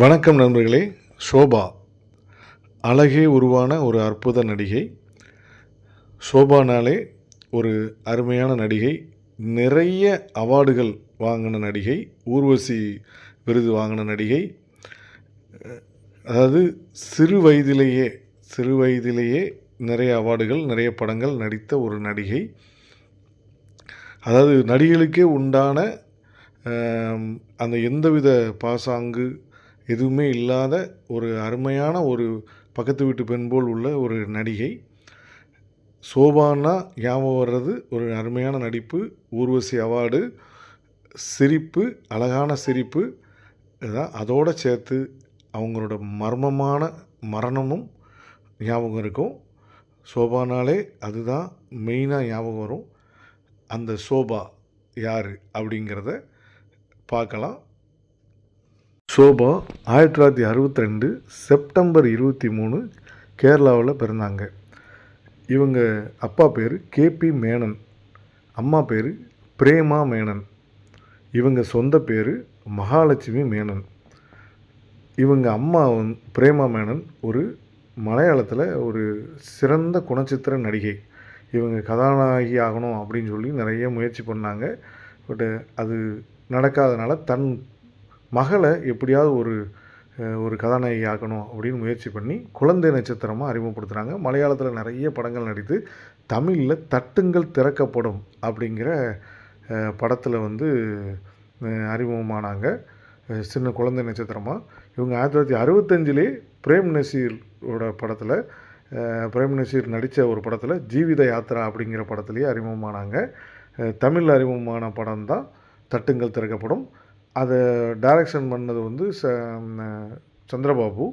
வணக்கம் நண்பர்களே ஷோபா அழகே உருவான ஒரு அற்புத நடிகை. ஷோபானாலே ஒரு அருமையான நடிகை. நிறைய அவார்டுகள் வாங்கின நடிகை. ஊர்வசி விருது வாங்கின நடிகை. அதாவது சிறு வயதிலேயே சிறு வயதிலேயே நிறைய அவார்டுகள் நிறைய படங்கள் நடித்த ஒரு நடிகை. அதாவது நடிகளுக்கே உண்டான அந்த எந்தவித பாசாங்கு எதுவுமே இல்லாத ஒரு அருமையான ஒரு பக்கத்து வீட்டு பெண் போல் உள்ள ஒரு நடிகை. சோபானா ஞாபகம் வர்றது ஒரு அருமையான நடிப்பு ஊர்வசி அவார்டு சிரிப்பு அழகான சிரிப்பு இதான் அதோடு சேர்த்து அவங்களோட மர்மமான மரணமும் ஞாபகம் இருக்கும். சோபானாலே அதுதான் மெயினாக ஞாபகம் வரும். அந்த சோபா யார் அப்படிங்கிறத பார்க்கலாம். சோபா ஆயிரத்தி தொள்ளாயிரத்தி அறுபத்தி ரெண்டு செப்டம்பர் இருபத்தி மூணு கேரளாவில் பிறந்தாங்க. இவங்க அப்பா பேர் கேபி மேனன் அம்மா பேர் பிரேமா மேனன் இவங்க சொந்த பேர் மகாலட்சுமி மேனன். இவங்க அம்மா வந் பிரேமா மேனன் ஒரு மலையாளத்தில் ஒரு சிறந்த குணச்சித்திர நடிகை. இவங்க கதாநாயகி ஆகணும் அப்படின்னு சொல்லி நிறைய முயற்சி பண்ணாங்க. பட் அது நடக்காதனால தன் மகளை எப்படியாவது ஒரு ஒரு கதாநாயகி ஆக்கணும் அப்படின்னு முயற்சி பண்ணி குழந்தை நட்சத்திரமாக அறிமுகப்படுத்துகிறாங்க மலையாளத்தில் நிறைய படங்கள் நடித்து தமிழில் தட்டுங்கள் திறக்கப்படும் அப்படிங்கிற படத்தில் வந்து அறிமுகமானாங்க. சின்ன குழந்தை நட்சத்திரமாக இவங்க ஆயிரத்தி தொள்ளாயிரத்தி அறுபத்தஞ்சிலே பிரேம் நசீரோட படத்தில் பிரேம் நசீர் நடித்த ஒரு படத்தில் ஜீவித யாத்ரா அப்படிங்கிற படத்துலேயே அறிமுகமானாங்க. தமிழ் அறிமுகமான படம் தான் தட்டுங்கள் திறக்கப்படும். அதை டைரக்ஷன் பண்ணது வந்து ச சந்திரபாபு.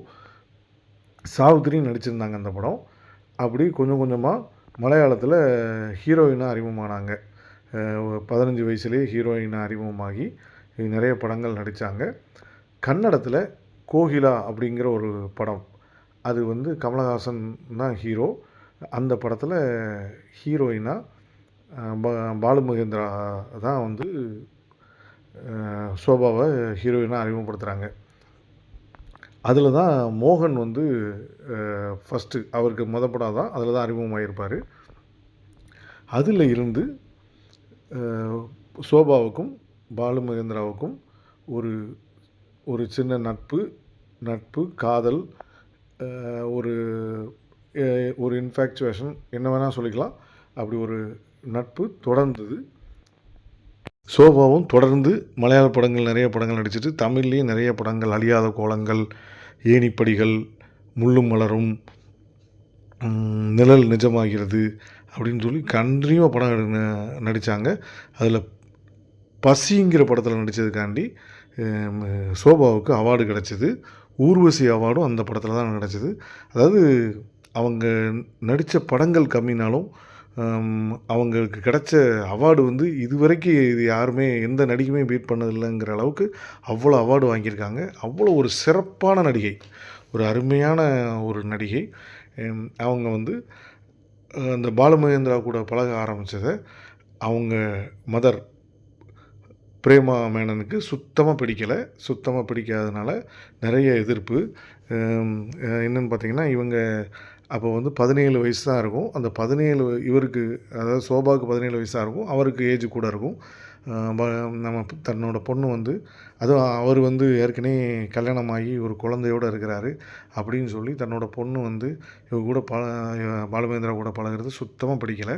சாவித்திரி நடிச்சிருந்தாங்க அந்த படம். அப்படி கொஞ்சம் கொஞ்சமாக மலையாளத்தில் ஹீரோயினாக அறிமுகமானாங்க. பதினஞ்சு வயசுலேயே ஹீரோயினாக அறிமுகமாகி நிறைய படங்கள் நடித்தாங்க கன்னடத்தில் கோகிலா அப்படிங்கிற ஒரு படம். அது வந்து கமலஹாசன் தான் ஹீரோ அந்த படத்தில் ஹீரோயினாக பாலு மகேந்திரா தான் வந்து சோபாவை ஹீரோயினாக அறிமுகப்படுத்துகிறாங்க அதில் தான் மோகன் வந்து ஃபஸ்ட்டு அவருக்கு முத படம் தான் அதில் தான் அறிமுகமாகிருப்பார் அதில் இருந்து சோபாவுக்கும் பாலு மகேந்திராவுக்கும் ஒரு ஒரு சின்ன நட்பு நட்பு காதல் ஒரு ஒரு இன்ஃபேக்சுவேஷன் என்ன வேணால் சொல்லிக்கலாம். அப்படி ஒரு நட்பு தொடர்ந்தது. சோபாவும் தொடர்ந்து மலையாள படங்கள் நிறைய படங்கள் நடிச்சிட்டு தமிழ்லேயும் நிறைய படங்கள் அழியாத கோலங்கள் ஏணிப்படிகள் முள்ளும் மலரும் நிழல் நிஜமாகிறது அப்படின்னு சொல்லி கண்டினியூவாக படம் நடித்தாங்க அதில் பசிங்கிற படத்தில் நடித்ததுக்காண்டி சோபாவுக்கு அவார்டு கிடச்சிது. ஊர்வசி அவார்டும் அந்த படத்தில் தான் கிடச்சிது அதாவது அவங்க நடித்த படங்கள் கம்மினாலும் அவங்களுக்கு கிடைச்ச அவார்டு வந்து இதுவரைக்கும் இது யாருமே எந்த நடிகையுமே பீட் பண்ணதில்லைங்கிற அளவுக்கு அவ்வளோ அவார்டு வாங்கியிருக்காங்க. அவ்வளோ ஒரு சிறப்பான நடிகை ஒரு அருமையான ஒரு நடிகை. அவங்க வந்து அந்த பாலுமகேந்திரா கூட பழக ஆரம்பித்ததை அவங்க மதர் பிரேமா மேனனுக்கு சுத்தமாக பிடிக்கலை. சுத்தமாக பிடிக்காதனால நிறைய எதிர்ப்பு. என்னென்னு பார்த்திங்கன்னா பார்த்தீங்கன்னா இவங்க அப்போ வந்து பதினேழு வயசு தான் இருக்கும். அந்த பதினேழு இவருக்கு அதாவது சோபாவுக்கு பதினேழு வயசாக இருக்கும். அவருக்கு ஏஜ் கூட இருக்கும். நம்ம தன்னோட பொண்ணு வந்து அதுவும் அவர் வந்து ஏற்கனவே கல்யாணமாகி ஒரு குழந்தையோடு இருக்கிறாரு அப்படின்னு சொல்லி தன்னோட பொண்ணு வந்து இவங்க கூட பழ பாலுமேந்திரா கூட பழகுறது சுத்தமாக பிடிக்கலை.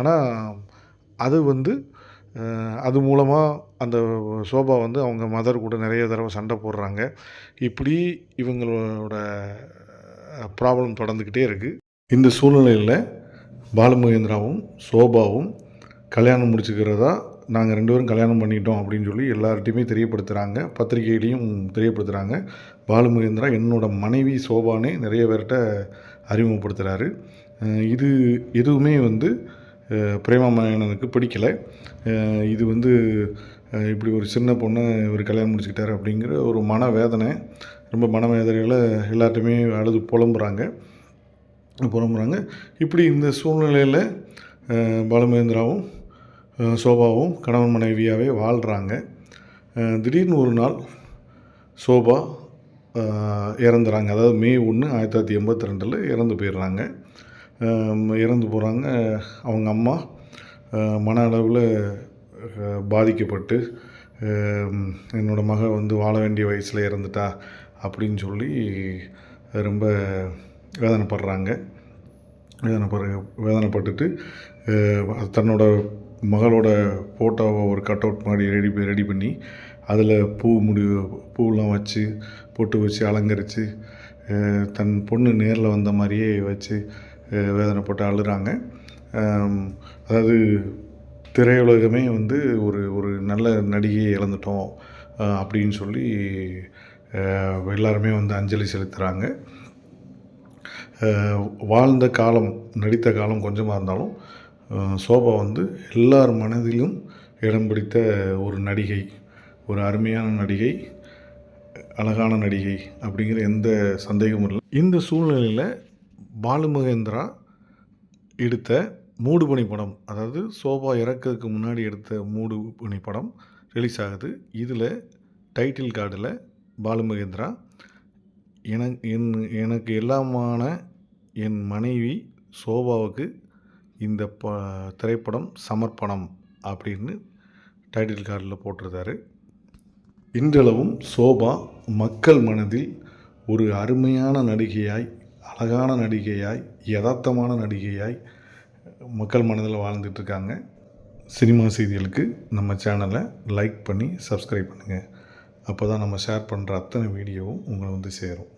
ஆனால் அது வந்து அது மூலமாக அந்த சோபா வந்து அவங்க மதர் கூட நிறைய தடவை சண்டை போடுறாங்க. இப்படி இவங்களோட ப்ராப்ளம் தொடர்ந்துக்கிட்டே இருக்குது இந்த சூழ்நிலையில் பாலமகேந்திராவும் சோபாவும் கல்யாணம் முடிச்சுக்கிறதா நாங்கள் ரெண்டு பேரும் கல்யாணம் பண்ணிட்டோம் அப்படின்னு சொல்லி எல்லார்ட்டையுமே தெரியப்படுத்துகிறாங்க பத்திரிகையிலையும் தெரியப்படுத்துகிறாங்க பாலுமகேந்திரா என்னோட மனைவி சோபானே நிறைய பேர்கிட்ட அறிமுகப்படுத்துகிறாரு இது எதுவுமே வந்து அஹ் பிரேமா பிடிக்கல. இது வந்து இப்படி ஒரு சின்ன பொண்ணை இவர் கல்யாணம் முடிச்சுக்கிட்டார் அப்படிங்கிற ஒரு மனவேதனை ரொம்ப மனவேதனையில் எல்லார்ட்டையுமே அழுது புலம்புறாங்க. புலம்புறாங்க. இப்படி இந்த சூழ்நிலையில் பாலுமகேந்திராவும் சோபாவும் கணவன் மனைவியாகவே வாழ்கிறாங்க திடீர்னு ஒரு நாள் சோபா இறந்துறாங்க. அதாவது மே ஒன்று ஆயிரத்தி தொள்ளாயிரத்தி எண்பத்தி ரெண்டில் இறந்து போயிடுறாங்க. இறந்து போகிறாங்க அவங்க அம்மா மன அளவில் பாதிக்கப்பட்டு என்னோடய மகள் மக வந்து வாழ வேண்டிய வயசில் இறந்துட்டா அப்படின்னு சொல்லி ரொம்ப வேதனைப்படுறாங்க. வேதனைப்படுற வேதனைப்பட்டுட்டு தன்னோட மகளோட ஃபோட்டோவை ஒரு கட் அவுட் மாதிரி ரெடி ரெடி பண்ணி அதில் பூ முடி பூலாம் வச்சு பொட்டு வச்சு அலங்கரித்து தன் பொண்ணு நேரில் வந்த மாதிரியே வச்சு வேதனைப்பட்டு அழுகிறாங்க அதாவது திரையுலகமே வந்து ஒரு ஒரு நல்ல நடிகையை இழந்துட்டோம் அப்படின்னு சொல்லி எல்லாருமே வந்து அஞ்சலி செலுத்துகிறாங்க வாழ்ந்த காலம் நடித்த காலம் கொஞ்சமாக இருந்தாலும் சோபா வந்து எல்லார் மனதிலும் இடம் பிடித்த ஒரு நடிகை ஒரு அருமையான நடிகை அழகான நடிகை அப்படிங்கிற எந்த சந்தேகமும் இல்லை. இந்த சூழ்நிலையில் பாலுமகேந்திரா எடுத்த மூடுபனி படம் அதாவது சோபா இறக்கிறதுக்கு முன்னாடி எடுத்த மூடுபனி படம் ரிலீஸ் ஆகுது. இதில் டைட்டில் கார்டில் பாலுமகேந்திரா எனக்கு என் எனக்கு எல்லாமான என் மனைவி சோபாவுக்கு இந்த ப திரைப்படம் சமர்ப்பணம் அப்படின்னு டைட்டில் கார்டில் போட்டிருந்தாரு. இன்றளவும் சோபா மக்கள் மனதில் ஒரு அருமையான நடிகையாய் அழகான நடிகையாய் யதார்த்தமான நடிகையாய் மக்கள் மனதில் வாழ்ந்துட்டுருக்காங்க. சினிமா செய்திகளுக்கு நம்ம சேனலை லைக் பண்ணி சப்ஸ்கிரைப் பண்ணுங்கள் அப்போ தான் நம்ம ஷேர் பண்ணுற அத்தனை வீடியோவும் உங்களை வந்து சேரும்.